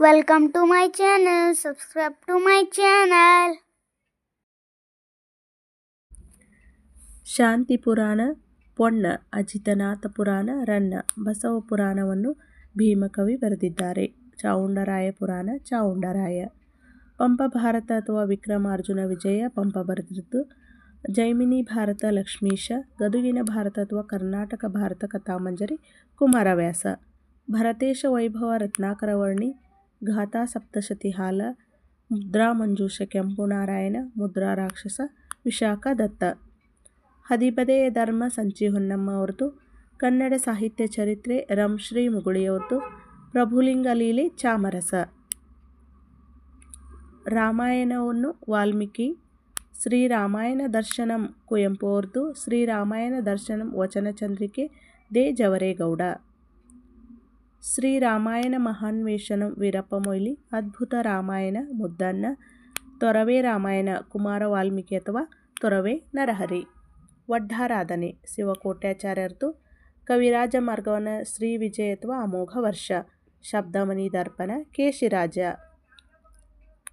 Welcome to my channel. Subscribe to my channel. ಶಾಂತಿ ಪುರಾಣ ಪೊನ್ನ ಅಜಿತನಾಥ ಪುರಾಣ, ರನ್ನ, ಬಸವ ಪುರಾಣವನ್ನು ಭೀಮಕವಿ ಬರೆದಿದ್ದಾರೆ ಚಾವುಂಡರಾಯ ಪುರಾಣ, ಚಾವುಂಡರಾಯ ಪಂಪ ಭಾರತ ಅಥವಾ ವಿಕ್ರಮಾರ್ಜುನ ವಿಜಯ ಪಂಪ ಬರೆದಿದ್ದು, ಜೈಮಿನಿ ಭಾರತ ಲಕ್ಷ್ಮೀಶ, ಗದುಗಿನ ಭಾರತ ಅಥವಾ ಕರ್ನಾಟಕ ಭಾರತ ಕಥಾಮಂಜರಿ ಕುಮಾರವ್ಯಾಸ ಭರತೇಶ ವೈಭವ ರತ್ನಾಕರ ಗಾಥಾ ಸಪ್ತಶತಿ ಹಾಲ, ಮುದ್ರಾ ಮಂಜೂಷ ಕೆಂಪು ನಾರಾಯಣ, ಮುದ್ರಾ ರಾಕ್ಷಸ ವಿಶಾಖ ದತ್ತ. ಹದಿಪದೆಯ ಧರ್ಮ ಸಂಚಿ ಹೊನ್ನಮ್ಮ ಅವ್ರದ್ದು ಕನ್ನಡ ಸಾಹಿತ್ಯ ಚರಿತ್ರೆ ರಂಶ್ರೀ ಮುಗುಳಿಯವ್ರದ್ದು ಪ್ರಭುಲಿಂಗ ಲೀಲೆ ಚಾಮರಸ. ರಾಮಾಯಣವನ್ನು ವಾಲ್ಮೀಕಿ ಶ್ರೀರಾಮಾಯಣ ದರ್ಶನಂ ಕುವೆಂಪು ಅವ್ರದ್ದು ಶ್ರೀರಾಮಾಯಣ ದರ್ಶನಂ ವಚನಚಂದ್ರಿಕೆ ದೇ ಜವರೇಗೌಡ. ಶ್ರೀರಾಮಾಯಣ ಮಹಾನ್ವೇಷಣಂ ವೀರಪ್ಪ ಮೊಯ್ಲಿ, ಅದ್ಭುತ ರಾಮಾಯಣ ಮುದ್ದಣ್ಣ, ತೊರವೆ ರಾಮಾಯಣ ಕುಮಾರ ವಾಲ್ಮೀಕಿ ಅಥವಾ ತೊರವೆ ನರಹರಿ. ವಡ್ಡಾರಾಧನೆ, ಶಿವಕೋಟ್ಯಾಚಾರ್ಯರದು, ಕವಿರಾಜ ಮಾರ್ಗವನ ಶ್ರೀ ವಿಜಯ ಅಥವಾ ಅಮೋಘ ವರ್ಷ ಶಬ್ದಮಣಿ ದರ್ಪಣ ಕೇಶಿರಾಜ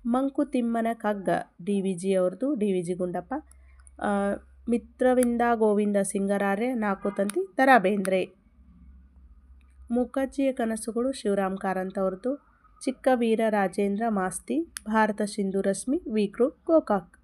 ಮಂಕುತಿಮ್ಮನ ಕಗ್ಗ, ಡಿ ವಿ ಜಿ ಅವ್ರದ್ದು D V G Gundappa. Mitravinda Govinda Singararya ನಾಲ್ಕು ತಂತಿ ದ ಮುಖರ್ಜಿಯ ಕನಸುಗಳು ಶಿವರಾಮ್ ಕಾರಂತ್ ಅವರದು. ಚಿಕ್ಕ ವೀರ ರಾಜೇಂದ್ರ ಮಾಸ್ತಿ ಭಾರತ ಸಿಂಧು ರಶ್ಮಿ ವಿಕೃ ಗೋಕಾಕ್.